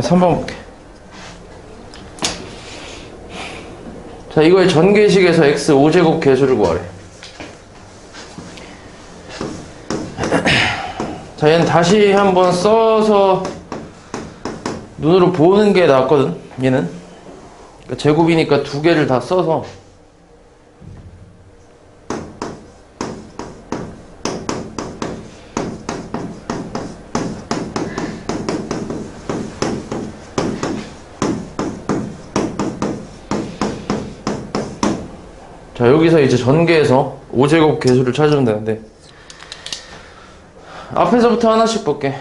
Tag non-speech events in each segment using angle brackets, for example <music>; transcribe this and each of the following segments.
자, 3번 볼게. 자, 이거의 전개식에서 x 5제곱 개수를 구하래. 자, 얘는 다시 한번 써서 눈으로 보는 게 낫거든, 얘는. 그러니까 제곱이니까 두 개를 다 써서 자 여기서 이제 전개해서 5제곱 개수를 찾으면 되는데 앞에서부터 하나씩 볼게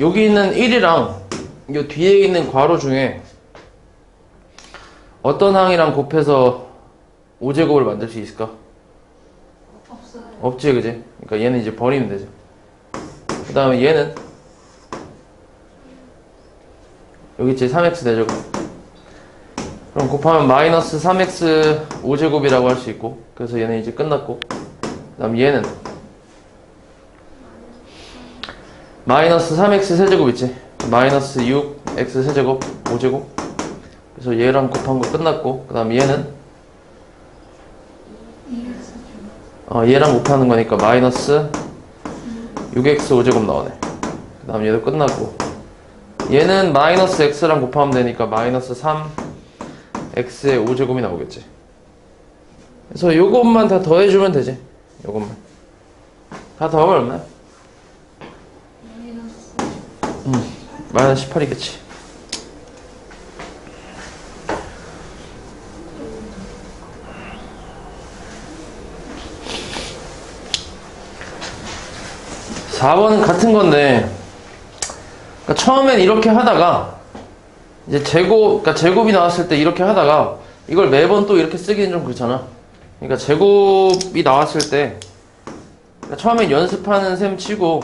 여기 있는 1이랑 요 뒤에 있는 괄호 중에 어떤 항이랑 곱해서 5제곱을 만들 수 있을까? 없어요. 없지 그지? 그러니까 얘는 이제 버리면 되죠 그 다음에 얘는 여기 있지 3x 대제곱 그럼 곱하면 마이너스 3x 5제곱이라고 할 수 있고 그래서 얘는 이제 끝났고 그 다음 얘는 마이너스 3x 세제곱 있지 마이너스 6x 세제곱 5제곱 그래서 얘랑 곱한 거 끝났고 그 다음 얘는 어, 얘랑 곱하는 거니까 마이너스 6x 5제곱 나오네. 그 다음 얘도 끝났고. 얘는 마이너스 x랑 곱하면 되니까 마이너스 3x의 5제곱이 나오겠지. 그래서 요것만 다 더해주면 되지. 요것만. 다 더하면 얼마야? 마이너스 마이너스 18이겠지. 사번은 같은 건데, 그러니까 처음엔 이렇게 하다가, 이제 제곱, 그러니까 제곱이 나왔을 때 이렇게 하다가, 이걸 매번 또 이렇게 쓰기는 좀 그렇잖아. 그러니까 제곱이 나왔을 때, 그러니까 처음엔 연습하는 셈 치고,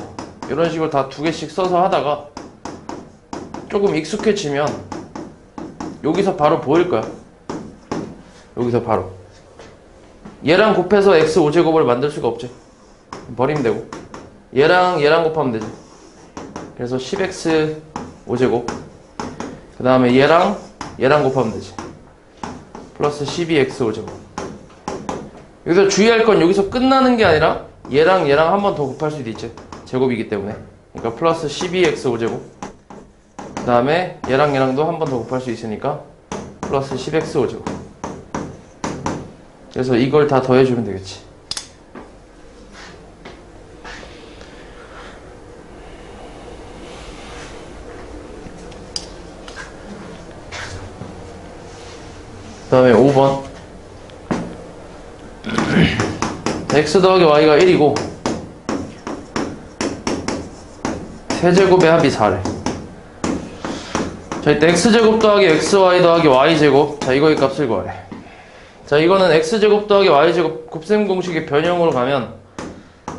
이런 식으로 다 두 개씩 써서 하다가, 조금 익숙해지면 여기서 바로 보일 거야. 여기서 바로. 얘랑 곱해서 x 5제곱을 만들 수가 없지. 버리면 되고. 얘랑 얘랑 곱하면 되지. 그래서 10x 5제곱. 그 다음에 얘랑 얘랑 곱하면 되지. 플러스 12x 5제곱. 여기서 주의할 건 여기서 끝나는 게 아니라 얘랑 얘랑 한 번 더 곱할 수도 있지. 제곱이기 때문에. 그러니까 플러스 12x 5제곱. 그 다음에 얘랑 얘랑도 한 번 더 곱할 수 있으니까 플러스 10x 5제곱 그래서 이걸 다 더해주면 되겠지 그 다음에 5번 x 더하기 y가 1이고 세제곱의 합이 4래 자, 이때 x제곱 더하기 xy 더하기 y제곱. 자, 이거의 값을 구하래. 자, 이거는 x제곱 더하기 y제곱 곱셈 공식의 변형으로 가면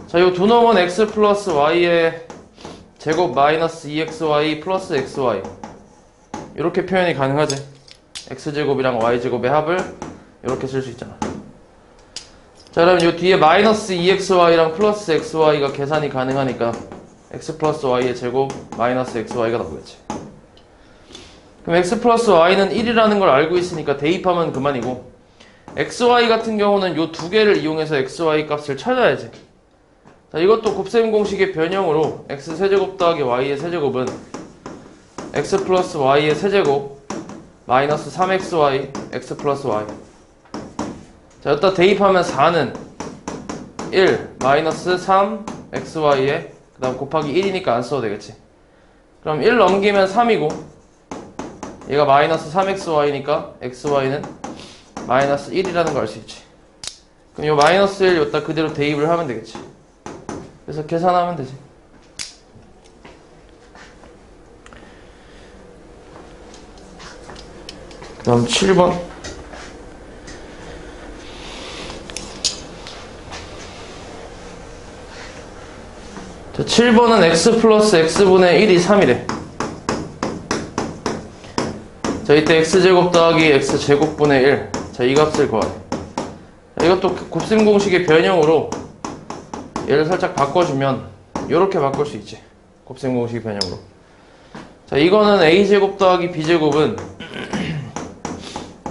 자, 이 두 놈은 x 플러스 y의 제곱 마이너스 2xy 플러스 xy 이렇게 표현이 가능하지. X제곱이랑 y제곱의 합을 이렇게 쓸 수 있잖아. 자, 그럼 이 뒤에 마이너스 2xy랑 플러스 xy가 계산이 가능하니까 x 플러스 y의 제곱 마이너스 xy가 나오겠지. 그럼 x 플러스 y는 1이라는 걸 알고 있으니까 대입하면 그만이고 xy 같은 경우는 요두 개를 이용해서 xy 값을 찾아야지 자 이것도 곱셈 공식의 변형으로 x 세제곱 더하기 y의 세제곱은 x 플러스 y의 세제곱 마이너스 3xy x 플러스 y 자 여기다 대입하면 4는 1 마이너스 3xy에 그 다음 곱하기 1이니까 안 써도 되겠지 그럼 1 넘기면 3이고 얘가 마이너스 3xy니까 xy는 마이너스 1이라는 걸 알 수 있지. 그럼 요 마이너스 1 여기다 그대로 대입을 하면 되겠지. 그래서 계산하면 되지. 그 다음 7번. 자, 7번은 x 플러스 x분의 1이 3이래. 자, 이때 x제곱 더하기 x제곱분의 1. 자, 이 값을 구하래. 자, 이것도 곱셈 공식의 변형으로 얘를 살짝 바꿔주면 이렇게 바꿀 수 있지. 곱셈 공식 변형으로. 자, 이거는 a제곱 더하기 b제곱은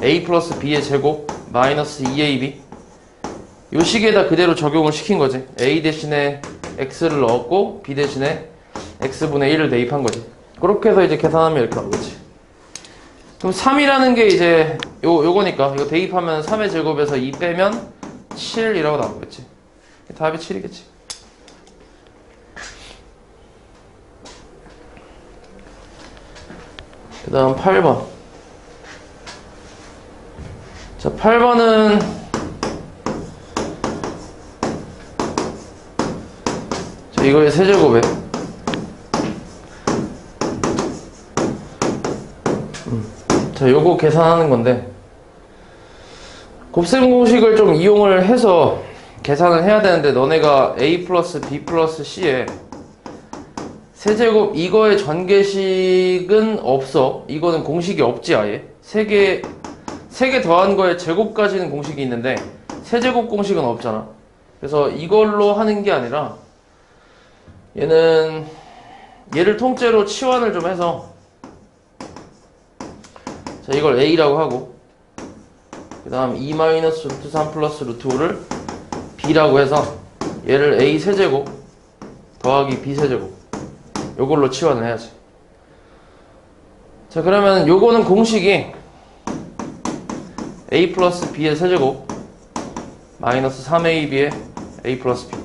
a 플러스 b의 제곱 마이너스 2ab 요 식에다 그대로 적용을 시킨 거지. a 대신에 x를 넣었고 b 대신에 x분의 1을 대입한 거지. 그렇게 해서 이제 계산하면 이렇게 나오겠지. 그럼 3이라는 게 이제 요, 요거니까 이거 대입하면 3의 제곱에서 2 빼면 7이라고 나오겠지. 답이 7이겠지. 그 다음 8번. 자, 8번은 자, 이거의 세제곱에 음. 자, 요거 계산하는 건데 곱셈 공식을 좀 이용을 해서 계산을 해야 되는데 너네가 a 플러스 b 플러스 c에 세제곱 이거의 전개식은 없어. 이거는 공식이 없지 아예. 세 개, 세개 더한 거에 제곱까지는 공식이 있는데 세제곱 공식은 없잖아. 그래서 이걸로 하는 게 아니라 얘는 얘를 통째로 치환을 좀 해서 자 이걸 a라고 하고 그 다음 2 마이너스 루트 3 플러스 루트 5를 b라고 해서 얘를 a 세제곱 더하기 b 세제곱 요걸로 치환을 해야지. 자, 그러면 요거는 공식이 a 플러스 b의 세제곱 마이너스 3ab의 a 플러스 b.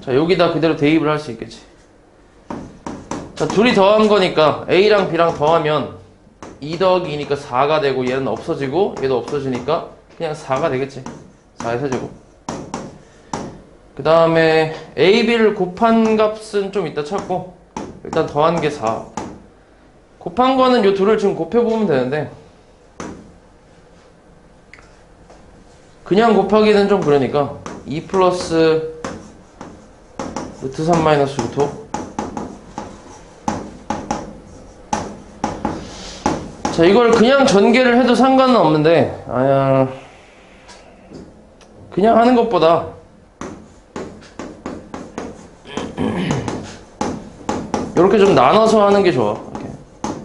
자, 여기다 그대로 대입을 할 수 있겠지. 자, 둘이 더한 거니까 a랑 b랑 더하면 2 더하기 2니까 4가 되고 얘는 없어지고 얘도 없어지니까 그냥 4가 되겠지. 4의 세제곱. 그 다음에 a, b를 곱한 값은 좀 이따 찾고 일단 더한 게 4. 곱한 거는 요 둘을 지금 곱해보면 되는데, 그냥 곱하기는 좀 그러니까, 2 플러스 루트 3 마이너스 루트 5. 자, 이걸 그냥 전개를 해도 상관은 없는데, 아야, 그냥 하는 것보다, <clears throat> 이렇게 좀 나눠서 하는 게 좋아. 이렇게.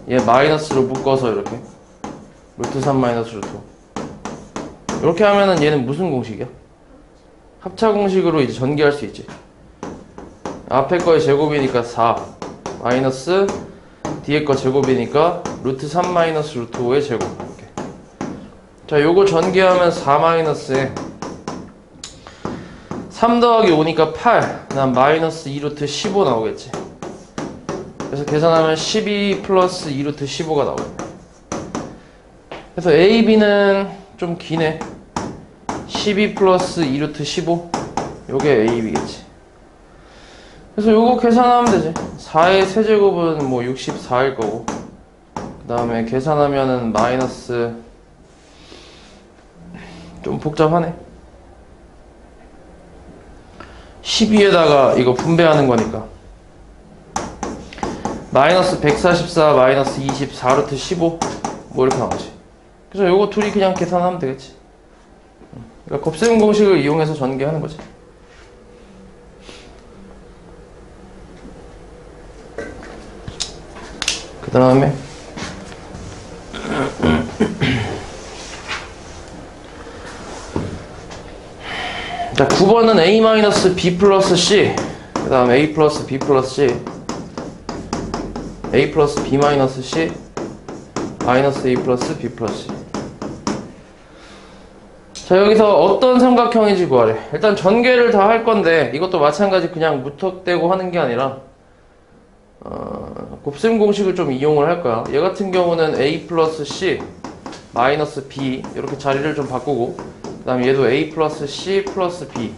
얘 마이너스로 묶어서 이렇게. 루트 3 마이너스 루트 5. 이렇게 하면은 얘는 무슨 공식이야? 합차 공식으로 이제 전개할 수 있지. 앞에 거의 제곱이니까 4 마이너스 뒤에 거 제곱이니까 루트 3 마이너스 루트 5의 제곱 이렇게. 자, 요거 전개하면 4 마이너스에 3 더하기 5니까 8. 난 마이너스 2 루트 15 나오겠지. 그래서 계산하면 12 플러스 2루트 15가 나오네. 그래서 A, B는 좀 기네. 12 플러스 2루트 15. 요게 A, B겠지. 그래서 요거 계산하면 되지. 4의 세제곱은 뭐 64일 거고. 그 다음에 계산하면은 마이너스 좀 복잡하네. 12에다가 이거 분배하는 거니까. 마이너스 144 마이너스 24 루트 15 뭐 이렇게 나오지 그래서 요거 둘이 그냥 계산하면 되겠지 그러니까 곱셈 공식을 이용해서 전개하는 거지. 그 다음에 <clears throat> 자 9번은 a 마이너스 b 플러스 c 그 다음 a 플러스 b 플러스 c a 플러스 b 마이너스 c 마이너스 a 플러스 b 플러스 c 자 여기서 어떤 삼각형인지 구하래. 일단 전개를 다 할 건데 이것도 마찬가지 그냥 무턱대고 하는 게 아니라 어, 곱셈 공식을 좀 이용을 할 거야. 얘 같은 경우는 a 플러스 c 마이너스 b 이렇게 자리를 좀 바꾸고 그 다음에 얘도 a 플러스 c 플러스 b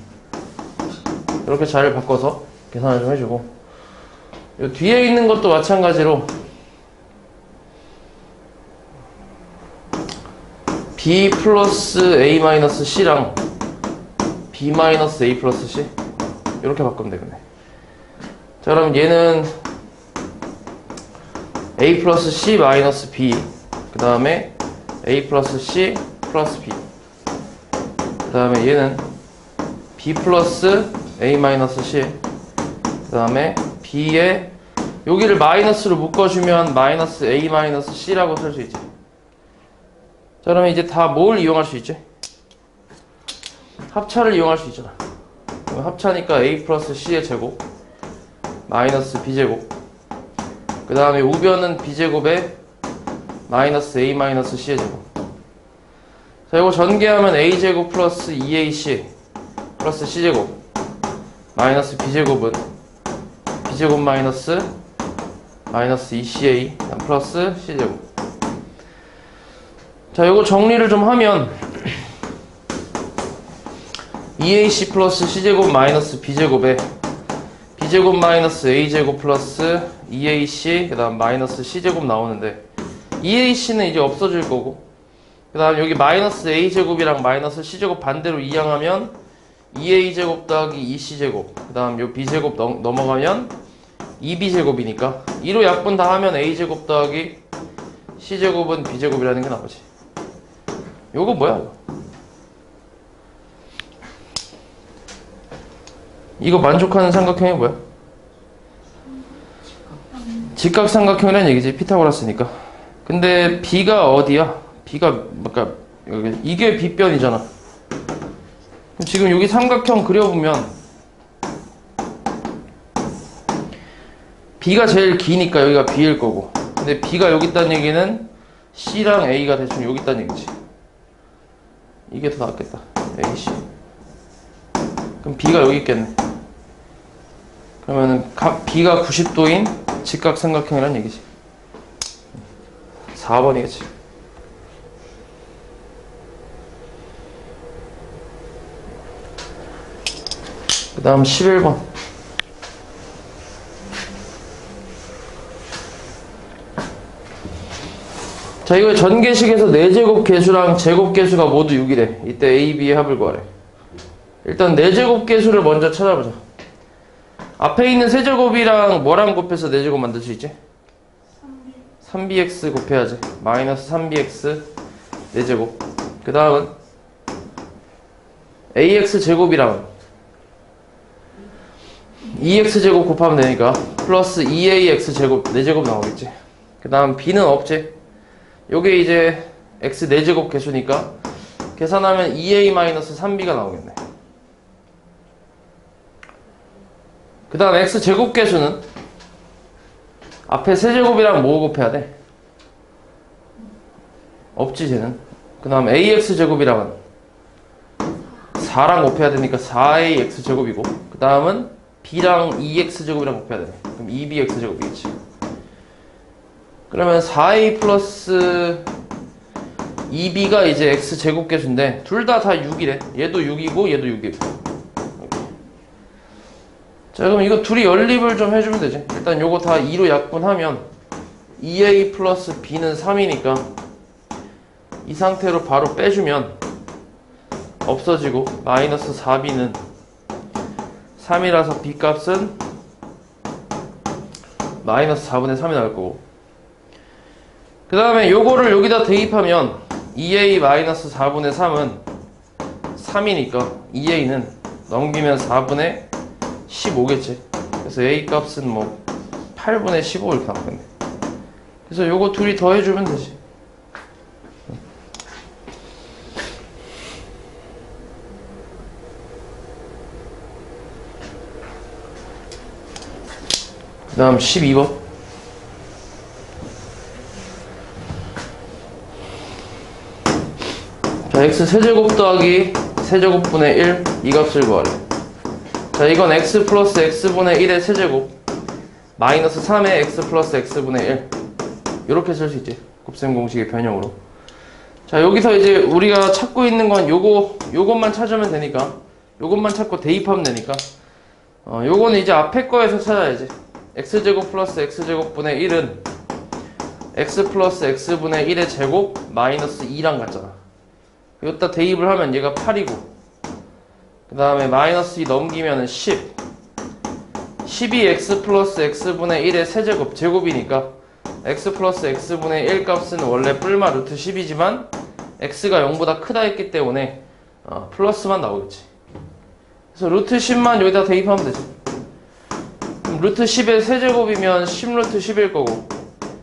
이렇게 자리를 바꿔서 계산을 좀 해주고. 요 뒤에 있는 것도 마찬가지로 b 플러스 a 마이너스 c랑 b 마이너스 a 플러스 c 이렇게 바꾸면 되겠네. 자 그럼 얘는 a 플러스 c 마이너스 b 그 다음에 a 플러스 c 플러스 b 그 다음에 얘는 b 플러스 a 마이너스 c 그 다음에 b의 여기를 마이너스로 묶어주면 마이너스 a 마이너스 c라고 쓸 수 있지. 자, 그러면 이제 다 뭘 이용할 수 있지? 합차를 이용할 수 있잖아. 합차니까 a 플러스 c의 제곱 마이너스 b제곱 그 다음에 우변은 b제곱에 마이너스 a 마이너스 c의 제곱 자 이거 전개하면 a제곱 플러스 2ac 플러스 c제곱 마이너스 b제곱은 b제곱 마이너스 마이너스 2ca 플러스 c제곱 자 이거 정리를 좀 하면 2ac 플러스 c제곱 마이너스 b제곱에 b제곱 마이너스 a제곱 플러스 2ac 그 다음 마이너스 c제곱 나오는데 2ac는 이제 없어질 거고 그 다음 여기 마이너스 a제곱이랑 마이너스 c제곱 반대로 이항하면 2a제곱 더하기 2c제곱 그 다음 요 b제곱 넘, 넘어가면 2b제곱이니까 2로 약분 다 하면 a제곱 더하기 c제곱은 b제곱이라는 게 나오지 요거 뭐야? 이거 이거 만족하는 삼각형이 뭐야? 직각 삼각형이라는 얘기지 피타고라스니까. 근데 B가 어디야? B가 그러니까 여기 이게 B변이잖아. 지금 여기 삼각형 그려보면 B가 제일 기니까 여기가 B일 거고. 근데 B가 여기 있다는 얘기는 C랑 A가 대충 여기 있다는 얘기지 이게 더 낫겠다. AC 그럼 B가 여기 있겠네. 그러면은 각 B가 90도인 직각삼각형이라는 얘기지. 4번이겠지. 그 다음 11번 자 이거 전개식에서 4제곱 개수랑 제곱 개수가 모두 6이래 이때 A, B의 합을 구하래. 일단 4제곱 개수를 먼저 찾아보자. 앞에 있는 세제곱이랑 뭐랑 곱해서 4제곱 만들 수 있지? 3bx 곱해야지. 마이너스 3bx 4제곱. 그 다음은 ax 제곱이랑 2x 제곱 곱하면 되니까 플러스 2ax 제곱 4제곱 나오겠지? 그 다음 b는 없지 요게 이제 x 4제곱 개수니까 계산하면 2a 마이너스 3b가 나오겠네. 그 다음 x 제곱 개수는 앞에 세제곱이랑 뭐 곱해야 돼? 없지 쟤는. 그 다음 ax 제곱이랑은 4랑 곱해야 되니까 4ax 제곱이고 그 다음은 b랑 2x 제곱이랑 곱해야 되네. 그럼 2bx 제곱이겠지 그러면 4a 플러스 2b가 이제 x 제곱 개수인데 둘다다 6이래. 얘도 6이고 얘도 6이고 자 그럼 이거 둘이 연립을 좀 해주면 되지. 일단 요거 다 2로 약분하면 2a 플러스 b는 3이니까 이 상태로 바로 빼주면 없어지고 마이너스 4b는 3이라서 b 값은 마이너스 4분의 3이 나올 거고 그 다음에 요거를 여기다 대입하면 2a 마이너스 4분의 3은 3이니까 2a는 넘기면 4분의 15겠지. 그래서 A 값은 뭐 8분의 15 이렇게 나오겠네. 그래서 요거 둘이 더해주면 되지. 그 다음 12번. 자, x 세제곱 더하기 세제곱분의 1, 이 값을 구하래. 자 이건 x 플러스 x분의 1의 세제곱 마이너스 3의 x 플러스 x분의 1 이렇게 쓸 수 있지 곱셈 공식의 변형으로. 자 여기서 이제 우리가 찾고 있는 건 요거 요것만 찾으면 되니까 요것만 찾고 대입하면 되니까 어 요거는 이제 앞에 거에서 찾아야지. x제곱 플러스 x제곱분의 1은 x 플러스 x분의 1의 제곱 마이너스 2랑 같잖아 여기다 대입을 하면 얘가 8이고 그 다음에 마이너스 2 넘기면 10 12x 플러스 x분의 1의 세제곱 제곱이니까 x 플러스 x분의 1 값은 원래 뿔마 루트 10이지만 x가 0보다 크다 했기 때문에 어, 플러스만 나오겠지. 그래서 루트 10만 여기다 대입하면 되지. 루트 10의 세제곱이면 10 루트 10일 거고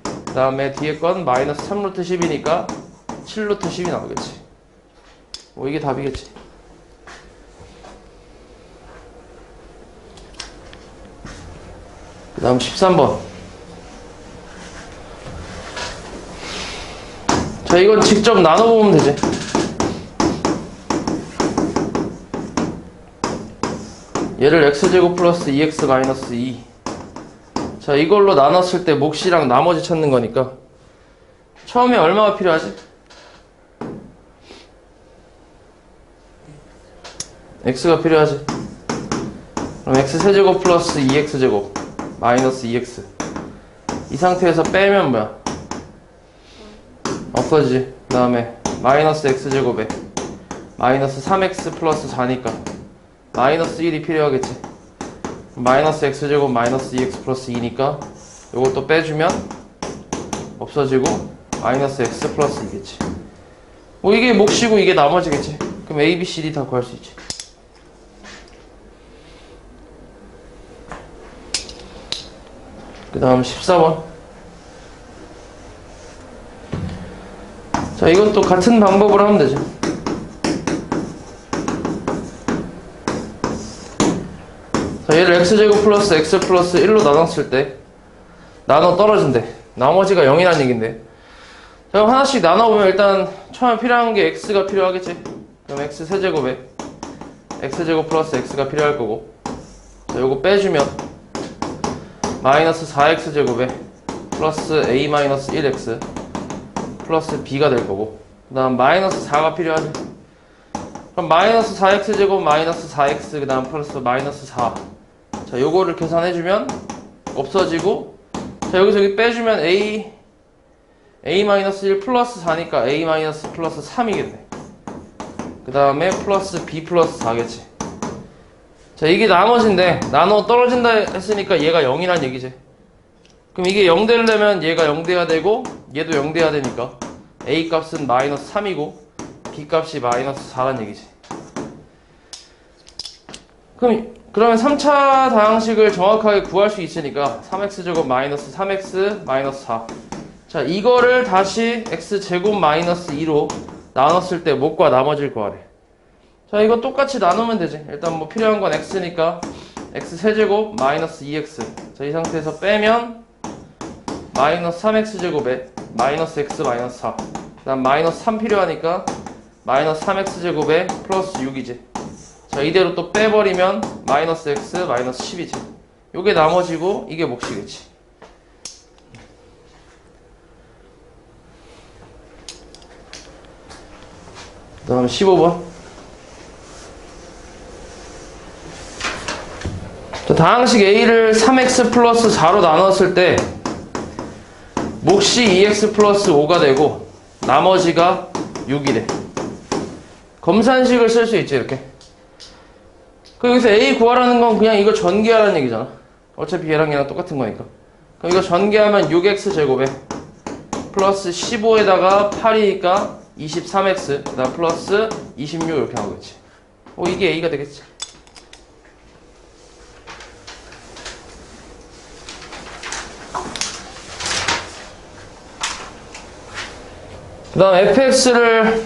그 다음에 뒤에 건 마이너스 3 루트 10이니까 7 루트 10이 나오겠지 뭐 이게 답이겠지. 그 다음 13번. 자 이건 직접 나눠보면 되지. 얘를 x제곱 플러스 2x 마이너스 2 자, 이걸로 나눴을 때 몫이랑 나머지 찾는 거니까. 처음에 얼마가 필요하지? X가 필요하지. 그럼 x 세제곱 플러스 2x 제곱 마이너스 2x 이 상태에서 빼면 뭐야? 없어지지. 그 다음에 마이너스 x 제곱에 마이너스 3x 플러스 4니까 마이너스 1이 필요하겠지. 마이너스 x제곱 마이너스 2x 플러스 2니까 이것도 빼주면 없어지고 마이너스 x 플러스 2겠지 뭐 이게 몫이고 이게 나머지겠지 그럼 a, b, c, d 다 구할 수 있지 그 다음 14번 자 이것도 같은 방법으로 하면 되지 자, 얘를 x제곱 플러스 x 플러스 1로 나눴을 때 나눠 떨어진대. 나머지가 0이라는 얘긴데. 자, 그럼 하나씩 나눠보면 일단 처음에 필요한 게 x가 필요하겠지. 그럼 x 세제곱에 x제곱 플러스 x가 필요할 거고. 자, 요거 빼주면 마이너스 4x 제곱에 플러스 a 마이너스 1x 플러스 b가 될 거고. 그 다음 마이너스 4가 필요하지. 그럼 마이너스 4x 제곱 마이너스 4x 그 다음 플러스 마이너스 4 자, 요거를 계산해주면 없어지고, 자, 여기서 여기 빼주면 a, a-1 플러스 4니까 a 마이너스 플러스 3이겠네. 그 다음에 플러스 b 플러스 4겠지. 자, 이게 나머지인데, 나눠 떨어진다 했으니까 얘가 0이란 얘기지. 그럼 이게 0 되려면 얘가 0 돼야 되고, 얘도 0 돼야 되니까, a 값은 마이너스 3이고, b 값이 마이너스 4란 얘기지. 그럼 그러면 3차 다항식을 정확하게 구할 수 있으니까 3x제곱 마이너스 3x 마이너스 4. 자, 이거를 다시 x제곱 마이너스 2로 나눴을 때 몫과 나머지를 구하래. 자, 이거 똑같이 나누면 되지. 일단 뭐 필요한 건 x니까 x 세제곱 마이너스 2x. 자, 이 상태에서 빼면 마이너스 3x제곱에 마이너스 x 마이너스 4. 그 다음 마이너스 3 필요하니까 마이너스 3x제곱에 플러스 6이지. 자 이대로 또 빼버리면 마이너스 x 마이너스 10이지 요게 나머지고 이게 몫이겠지 그 다음 15번 자, 다항식 a를 3x 플러스 4로 나눴을 때 몫이 2x 플러스 5가 되고 나머지가 6이 래 검산식을 쓸 수 있지 이렇게 그 여기서 A 구하라는 건 그냥 이거 전개하라는 얘기잖아. 어차피 얘랑 얘랑 똑같은 거니까. 그럼 이거 전개하면 6x 제곱에 플러스 15에다가 8이니까 23x 그다음 플러스 26 이렇게 나오겠지. 어 이게 A가 되겠지. 그 다음 fx를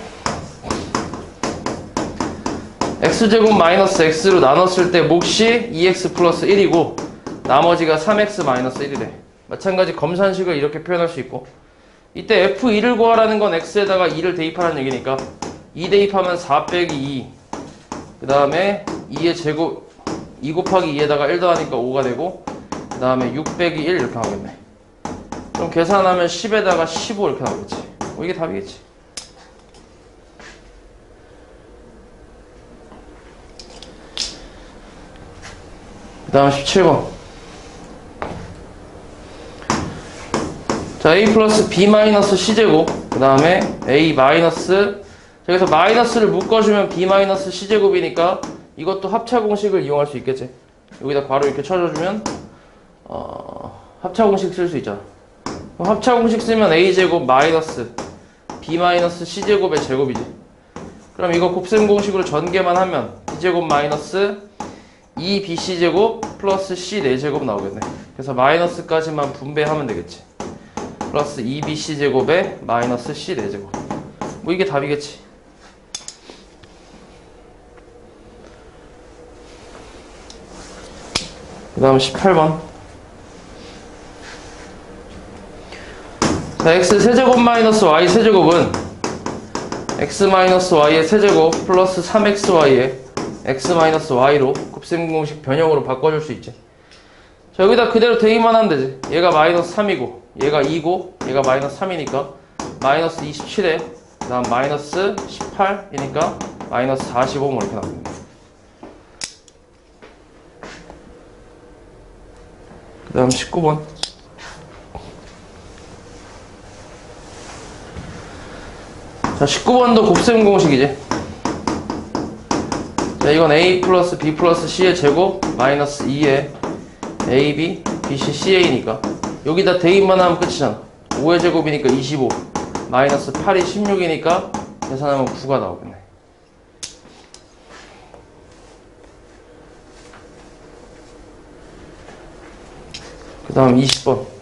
x제곱 마이너스 x로 나눴을 때 몫이 2x 플러스 1이고 나머지가 3x 마이너스 1이래. 마찬가지 검산식을 이렇게 표현할 수 있고 이때 f2를 구하라는 건 x에다가 2를 대입하라는 얘기니까 2 대입하면 4 빼기 2 그 다음에 2의 제곱 2 곱하기 2에다가 1 더하니까 5가 되고 그 다음에 6 빼기 1 이렇게 나오겠네. 그럼 계산하면 10에다가 15 이렇게 나오겠지 뭐 이게 답이겠지 그 다음 17번. 자, a 플러스 b 마이너스 c제곱. 그 다음에 a 마이너스, 여기서 마이너스를 묶어주면 b 마이너스 c제곱이니까 이것도 합차 공식을 이용할 수 있겠지. 여기다 괄호 이렇게 쳐줘주면, 어, 합차 공식 쓸 수 있잖아. 합차 공식 쓰면 a제곱 마이너스 b 마이너스 c제곱의 제곱이지. 그럼 이거 곱셈 공식으로 전개만 하면 b제곱 마이너스 2bc 제곱 플러스 c 4제곱 나오겠네. 그래서 마이너스까지만 분배하면 되겠지. 플러스 2bc 제곱에 마이너스 c 4제곱. 뭐 이게 답이겠지. 그 다음 18번. 자, x 세제곱 마이너스 y 세제곱은 x 마이너스 y의 세제곱 플러스 3xy의 x 마이너스 y로 곱셈 공식 변형으로 바꿔줄 수 있지. 자, 여기다 그대로 대입만 하면 되지. 얘가 마이너스 3이고, 얘가 2고, 얘가 마이너스 3이니까 마이너스 27에 그 다음 마이너스 18이니까 마이너스 45뭐 이렇게 나옵니다. 그 다음 19번. 자, 19번도 곱셈 공식이지. 자, 이건 a 플러스 b 플러스 c의 제곱 마이너스 2의 ab, bc, ca니까 여기다 대입만 하면 끝이잖아. 5의 제곱이니까 25 마이너스 8이 16이니까 계산하면 9가 나오겠네. 그 다음 20번.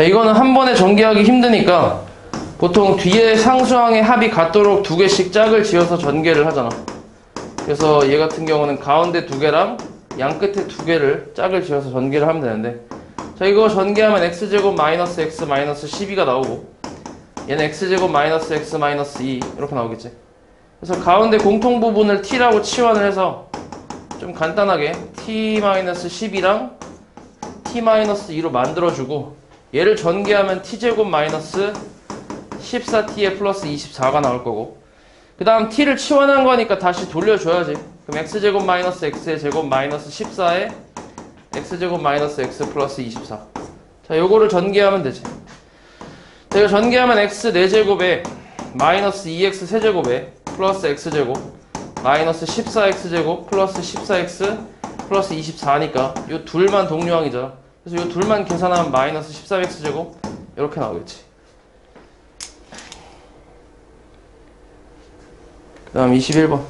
자, 이거는 한 번에 전개하기 힘드니까 보통 뒤에 상수항의 합이 같도록 두 개씩 짝을 지어서 전개를 하잖아. 그래서 얘 같은 경우는 가운데 두 개랑 양 끝에 두 개를 짝을 지어서 전개를 하면 되는데 자, 이거 전개하면 x제곱 마이너스 x 마이너스 12가 나오고 얘는 x제곱 마이너스 x 마이너스 2 이렇게 나오겠지. 그래서 가운데 공통 부분을 t라고 치환을 해서 좀 간단하게 t-10이랑 t-2로 만들어주고 얘를 전개하면 t제곱 마이너스 14t에 플러스 24가 나올 거고. 그 다음 t를 치환한 거니까 다시 돌려줘야지. 그럼 x제곱 마이너스 x의 제곱 마이너스 14에 x제곱 마이너스 x 플러스 24 자, 요거를 전개하면 되지. 자, 이거 전개하면 x 4제곱에 마이너스 2x 세제곱에 플러스 x제곱 마이너스 14x제곱 플러스 14x 플러스 24니까 요 둘만 동류항이잖아 그래서 요 둘만 계산하면 마이너스 13x제곱 이렇게 나오겠지. 그 다음 21번.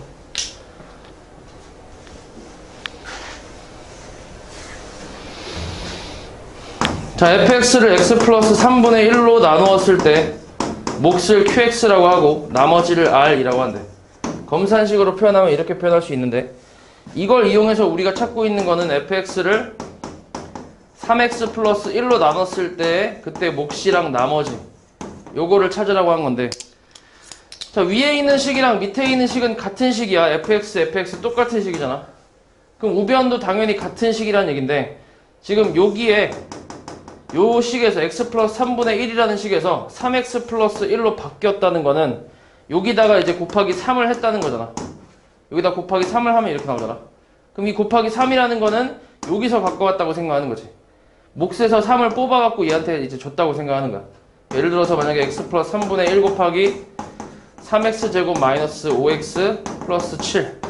자 fx를 x 플러스 3분의 1로 나누었을 때 몫을 qx라고 하고 나머지를 r이라고 한대. 검산식으로 표현하면 이렇게 표현할 수 있는데 이걸 이용해서 우리가 찾고 있는 거는 fx를 3x 플러스 1로 나눴을 때 그때 몫이랑 나머지 요거를 찾으라고 한 건데 자 위에 있는 식이랑 밑에 있는 식은 같은 식이야 fx, fx 똑같은 식이잖아 그럼 우변도 당연히 같은 식이라는 얘긴데 지금 여기에 요 식에서 x 플러스 3분의 1이라는 식에서 3x 플러스 1로 바뀌었다는 거는 여기다가 이제 곱하기 3을 했다는 거잖아. 여기다 곱하기 3을 하면 이렇게 나오잖아. 그럼 이 곱하기 3이라는 거는 여기서 바꿔왔다고 생각하는 거지. 몫에서 3을 뽑아갖고 얘한테 이제 줬다고 생각하는 거야. 예를 들어서 만약에 x 플러스 3분의 1 곱하기 3x 제곱 마이너스 5x 플러스 7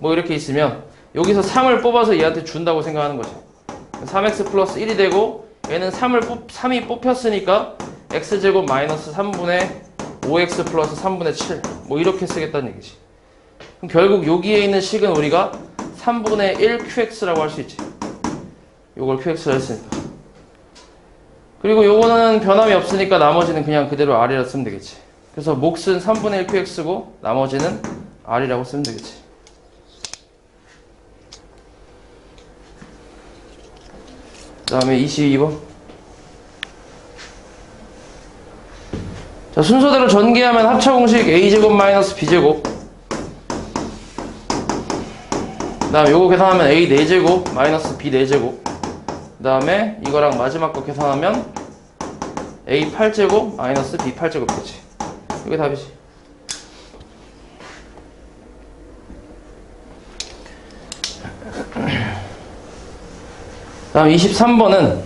뭐 이렇게 있으면 여기서 3을 뽑아서 얘한테 준다고 생각하는 거지. 3x 플러스 1이 되고 얘는 3을 뽑, 3이 뽑혔으니까 x제곱 마이너스 3분의 5x 플러스 3분의 7. 뭐 이렇게 쓰겠다는 얘기지. 그럼 결국 여기에 있는 식은 우리가 3분의 1 qx라고 할 수 있지. 요걸 qx라 했으니까. 그리고 요거는 변함이 없으니까 나머지는 그냥 그대로 r이라 쓰면 되겠지. 그래서 몫은 3분의 1 qx고 나머지는 r이라고 쓰면 되겠지. 그 다음에 22번. 자, 순서대로 전개하면 합차 공식 a제곱 마이너스 b제곱. 그 다음에 요거 계산하면 a 4제곱 마이너스 b 4제곱. 그 다음에 이거랑 마지막 거 계산하면 a 8제곱 마이너스 b 8제곱 되지. 이게 답이지. <clears throat> 다음 23번은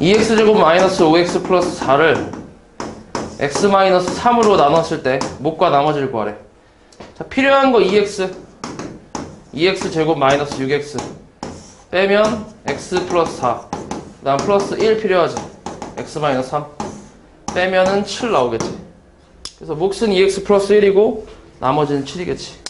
2x제곱 마이너스 5x 플러스 4를 x 마이너스 3으로 나눴을 때 목과 나머지를 구하래 자 필요한 거 2x 2x 제곱 마이너스 6x 빼면 x 플러스 4 그 다음 플러스 1 필요하지 x 마이너스 3 빼면은 7 나오겠지. 그래서 몫은 2x 플러스 1이고 나머지는 7이겠지.